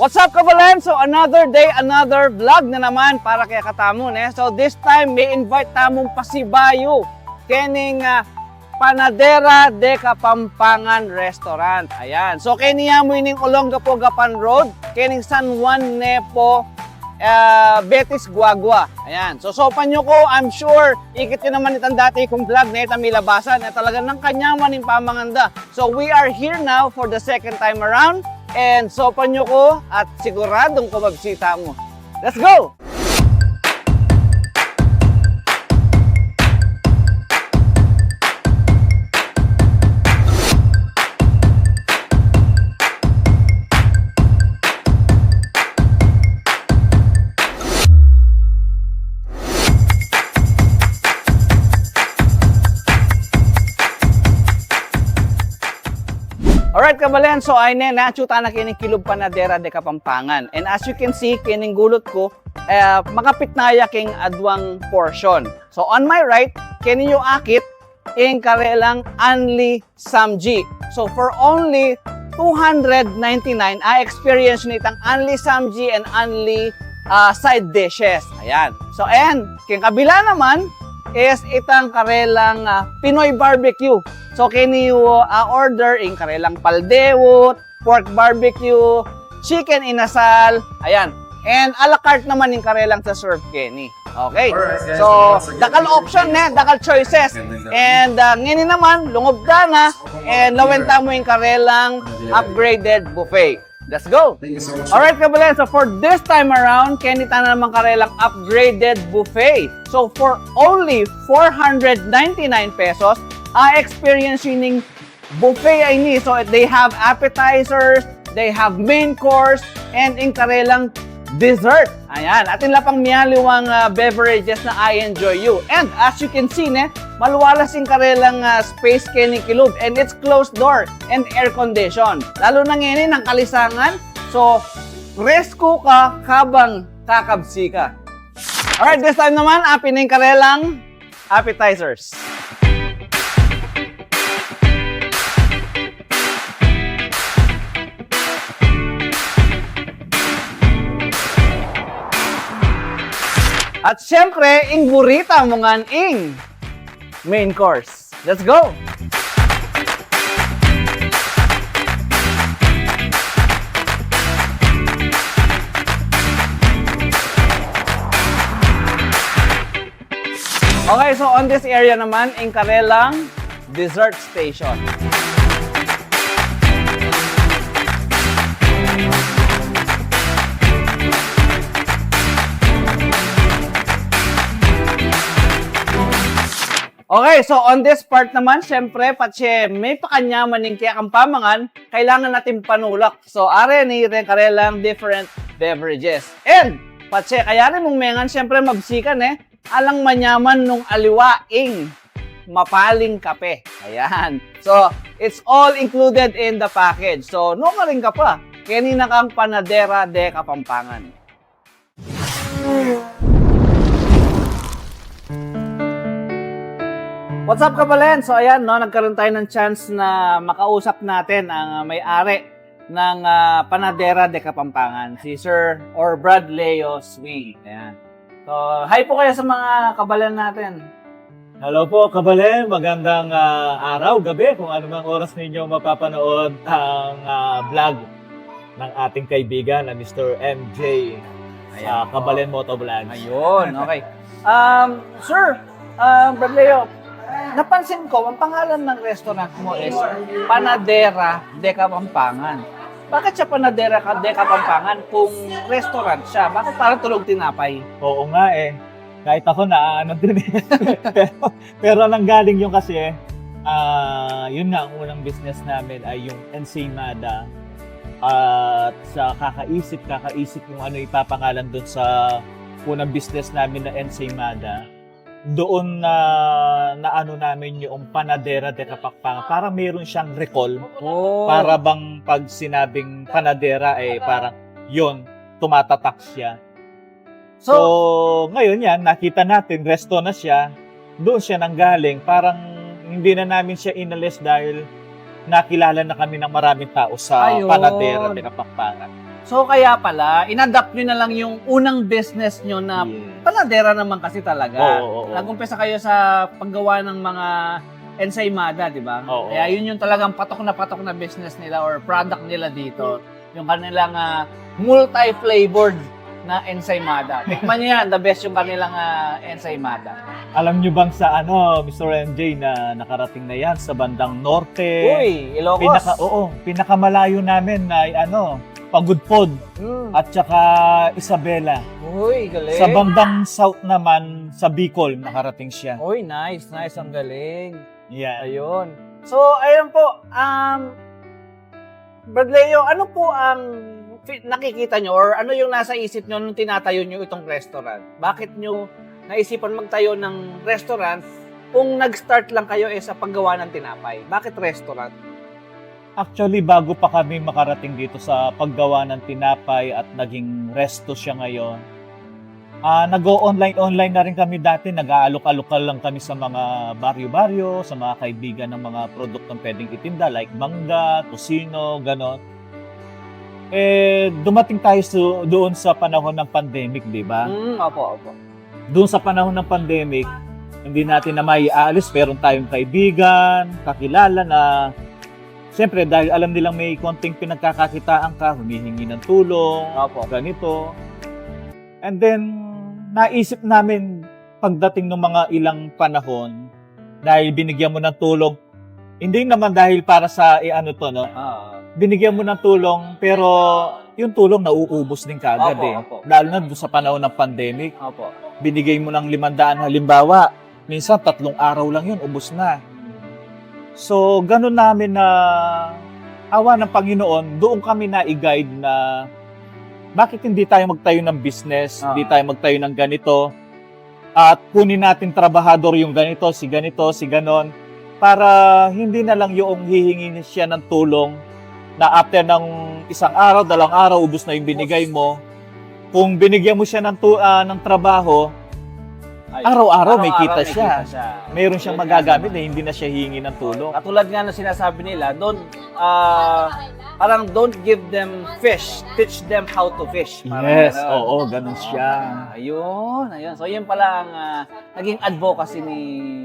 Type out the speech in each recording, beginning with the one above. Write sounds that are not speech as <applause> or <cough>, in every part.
What's up, Kabalen? So, another day, another vlog na naman para kay Katamon. Eh? So, this time, may invite tamong pasibayo kening ah, Panadera de Kapampangan Restaurant. Ayan. So, kaniya mo ining Olongapo Gapan Road, kening San Juan Nepo, uh, Betis Guagua. Ayan. So, sopan nyo ko, I'm sure, ikit nyo naman itang dati kong vlog na itang milabasan na talaga ng kanya man yung pamanganda. So, we are here now for the second time around. And sopan nyo ko at siguradong kumabsita mo. Let's go! So, ay na nachuta na kining kilog panadera de Kapampangan. And as you can see, kining gulot ko, eh, makapit na king adwang portion. So, on my right, kini yung akit, ing karelang Anli Samji. So, for only 299, I experience nitang Anli Samji and Anli ah, side dishes. Ayan. So, and, king kabila naman, is itang karelang ah, Pinoy barbecue. So kini you uh, order in karelang paldewot, pork barbecue, chicken inasal, ayan. And a la carte naman yung karelang sa serve kini. Okay. Guys. So, dakal option ne, dakal choices. And uh, ngini naman lungob na and lawenta mo yung karelang upgraded buffet. Let's go. Thank you so much. Alright. So, for this time around, kenita na naman karelang upgraded buffet. So, for only 499 pesos, I experience yung buffet ay ni. So, they have appetizers, they have main course, and in karelang dessert. Ayan. At ila pang miyaliwang uh, beverages na I enjoy you. And as you can see, ne, maluwalas yung karelang uh, space kini kilub. And it's closed door and air condition. Lalo na ngayon ng kalisangan. So, resko ka habang kakabsi ka. Alright, this time naman, apin na yung karelang appetizers. At syempre, ing burita mo nga ing main course. Let's go! Okay, so on this area naman, ing karelang dessert station. Okay, so on this part naman, syempre, patse, may pakanyaman ng kaya kang kailangan natin panulak. So, are ni rin karelang different beverages. And, patse, kaya rin mong mengan, syempre, mabsikan eh, alang manyaman nung aliwaing mapaling kape. Ayan. So, it's all included in the package. So, no ka rin ka pa. Kanina kang panadera de Kapampangan. What's up, Kabalen? So, ayan, no, nagkaroon tayo ng chance na makausap natin ang uh, may-ari ng uh, Panadera de Kapampangan, si Sir or Brad Leo Swing. Ayan. So, hi po kayo sa mga kabalan natin. Hello po, Kabale. Magandang ah, araw, gabi, kung anumang oras ninyo mapapanood ang ah, vlog ng ating kaibigan na Mr. MJ sa Ayan. Kabalen Moto Vlogs. Ayun, okay. Um, sir, um, Brad Leo, napansin ko, ang pangalan ng restaurant mo is Panadera de Kapampangan. Bakit siya Panadera de Kapampangan kung restaurant siya? Bakit parang tulog tinapay? Oo nga eh. Kahit ako na ano din eh. <laughs> pero, pero nanggaling yung kasi, ah yun nga, ang unang business namin ay yung Ensaymada. At sa kakaisip, kakaisip yung ano ipapangalan doon sa unang business namin na Ensaymada. Doon na na ano namin yung Panadera de Kapakpang. Para meron siyang recall. Oh. Para bang pag sinabing Panadera eh parang yon tumatatak siya. So, ngayon yan, nakita natin, resto na siya. Doon siya nanggaling. Parang hindi na namin siya inalis dahil nakilala na kami ng maraming tao sa Ayun. Panadera de Kapampangan. So kaya pala, inadapt nyo na lang yung unang business nyo na Yes. paladera naman kasi talaga. Oo, oo, oo. Nag-umpisa kayo sa paggawa ng mga ensaymada, di ba? Oo. Kaya yun yung talagang patok na patok na business nila or product nila dito. Yung kanilang ah, multi-flavored na ensaymada. Tikman niyo yan, the best yung kanilang ah, ensaymada. Alam nyo bang sa ano, Mr. MJ, na nakarating na yan sa bandang norte? Uy, Ilocos. Pinaka, oo, pinakamalayo namin ay ano, Pagudpod Mm. at saka Isabela. Uy, galing. Sa bandang south naman, sa Bicol, nakarating siya. Uy, nice, nice. Ang galing. Yan. Ayun. So, ayun po. Um, Brad Leo, ano po ang fi- nakikita nyo or ano yung nasa isip nyo nung tinatayo nyo itong restaurant? Bakit nyo naisipan magtayo ng restaurant kung nag-start lang kayo eh sa paggawa ng tinapay? Bakit restaurant? Actually, bago pa kami makarating dito sa paggawa ng tinapay at naging resto siya ngayon, ah nag-o-online-online na rin kami dati. Nag-aalok-alokal lang kami sa mga baryo-baryo, sa mga kaibigan ng mga produktong pwedeng itinda like mangga, tosino, ganon. Eh, dumating tayo su- doon sa panahon ng pandemic, di ba? Mm, opo, opo. doon sa panahon ng pandemic, hindi natin na maiaalis, pero tayong kaibigan, kakilala na Siyempre, dahil alam nilang may konting pinagkakakitaan ka, humihingi ng tulong, Opo. ganito. And then, naisip namin pagdating ng mga ilang panahon, dahil binigyan mo ng tulong, hindi naman dahil para sa eh, ano to, no? Ah, Binigyan mo ng tulong, pero yung tulong nauubos din kaagad Opo, eh. opo. Lalo na doon sa panahon ng pandemic opo. binigay mo ng limandaan halimbawa, minsan tatlong araw lang yun, ubos na. So, ganun namin na awa ng Panginoon, doon kami na i-guide na bakit hindi tayo magtayo ng business, Ah. hindi tayo magtayo ng ganito, at kunin natin trabahador yung ganito, si ganito, si ganon, para hindi na lang yung hihingi siya ng tulong na after ng isang araw, dalawang araw, ubos na yung binigay mo. Kung binigyan mo siya ng, tu- ah, ng trabaho, Ay, Araw-araw may kita may siya. kita siya. mayroon siyang magagamit na hindi na siya hihingi ng tulong. Katulad nga na sinasabi nila, don't, ah, parang don't give them fish, teach them how to fish. Parang Yes, ganon. oo, ganun siya. Ah, ayun, ayun. So, yun pala ang ah, naging advocacy ni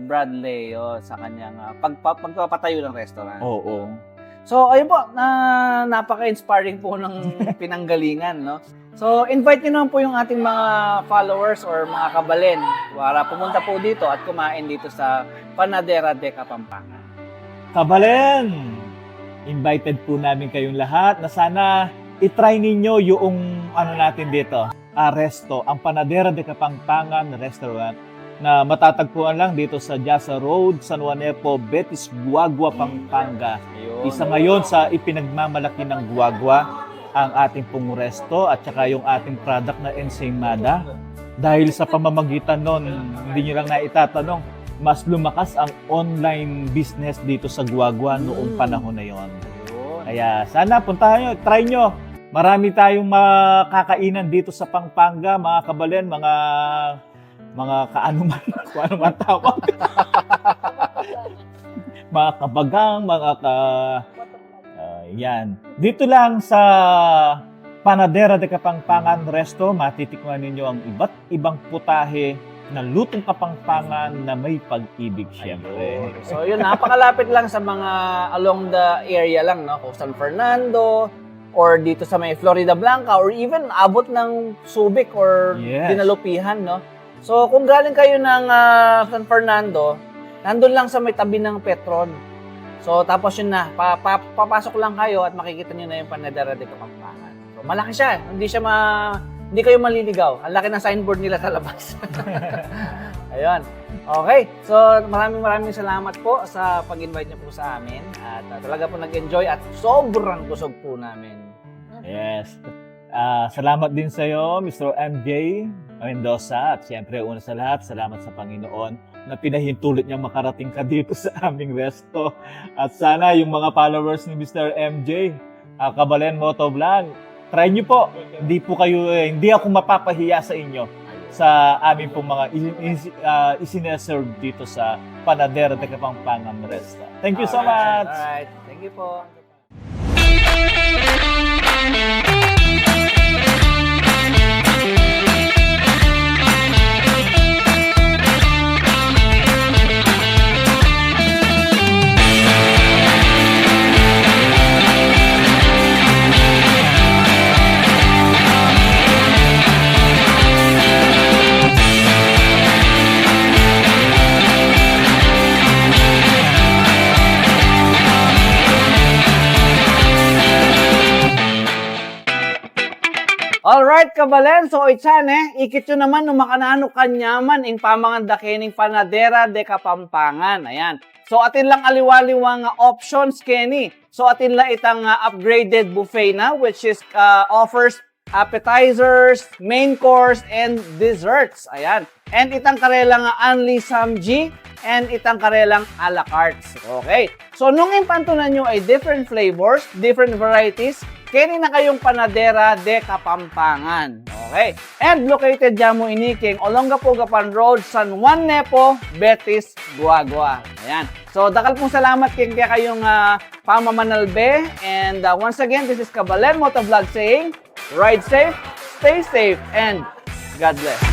Brad Leo sa kanyang ah, pagpa- pagpapatayo ng restaurant. Oo. So, ayun po, na napaka-inspiring po ng <laughs> pinanggalingan, no? So, invite niyo naman po yung ating mga followers or mga kabalen para pumunta po dito at kumain dito sa Panadera de Kapampangan. Kabalen! Invited po namin kayong lahat na sana itry ninyo yung ano natin dito, Aresto, ang Panadera de Kapampangan Restaurant na matatagpuan lang dito sa Jasa Road, San Juanepo, Betis, Guagua, Pampanga. Isa ngayon sa ipinagmamalaki ng Guagua ang ating pong resto at saka yung ating product na ensaymada. Dahil sa pamamagitan nun, hindi nyo lang na itatanong, mas lumakas ang online business dito sa Guagua noong Mm. panahon na yon. Kaya sana puntahan nyo, try nyo. Marami tayong makakainan dito sa Pampanga, mga kabalen, mga mga kaanuman, <laughs> kung ano man tawag. <laughs> mga kabagang, mga ka... yan. Dito lang sa Panadera de Kapangpangan Resto, matitikman ninyo ang iba't ibang putahe na lutong kapangpangan na may pag-ibig syempre. So yun, napakalapit lang sa mga along the area lang, no? Kung San Fernando, or dito sa may Florida Blanca, or even abot ng Subic or Yes. Dinalupihan, no? So kung galing kayo ng ah, San Fernando, nandun lang sa may tabi ng Petron. So tapos yun na, pa, pa- papasok lang kayo at makikita nyo na yung Panadera de Kapampangan. So malaki siya, hindi siya ma... Hindi kayo maliligaw. Ang laki ng signboard nila sa labas. <laughs> Ayun. Okay. So, maraming maraming salamat po sa pag-invite niyo po sa amin. At uh, talaga po nag-enjoy at sobrang kusog po namin. Yes. Ah, salamat din sa iyo, Mr. MJ Mendoza. At siyempre, una sa lahat, salamat sa Panginoon na pinahintulot niya makarating ka dito sa aming resto. At sana yung mga followers ni Mr. MJ, ah, Kabalen Motovlog, try niyo po. Hindi po kayo, eh, hindi ako mapapahiya sa inyo sa aming pong mga is, is, ah, isineserve dito sa Panadera de Kapampangan Resto. Thank you so much! Alright. Thank you po. Kabalen, so itsan eh, ikit yun naman no makanano kanyaman ing pamanganda kining panadera de Kapampangan. Ayan. So atin lang aliwaliwang nga options kini. So atin lang itang uh, upgraded buffet na which is uh, offers appetizers, main course, and desserts. Ayan. And itang karelang nga only samji and itang karelang a la carte. Okay. So nung impantunan nyo ay different flavors, different varieties, kini na kayong panadera de Kapampangan. Okay. And located dyan mo iniking Olongapogapan Road, San Juan Nepo, Betis, Guagua. Ayan. So, dakal pong salamat king kaya kayong uh, pamamanalbe. And uh, once again, this is Kabalen Motovlog saying, ride safe, stay safe, and God bless.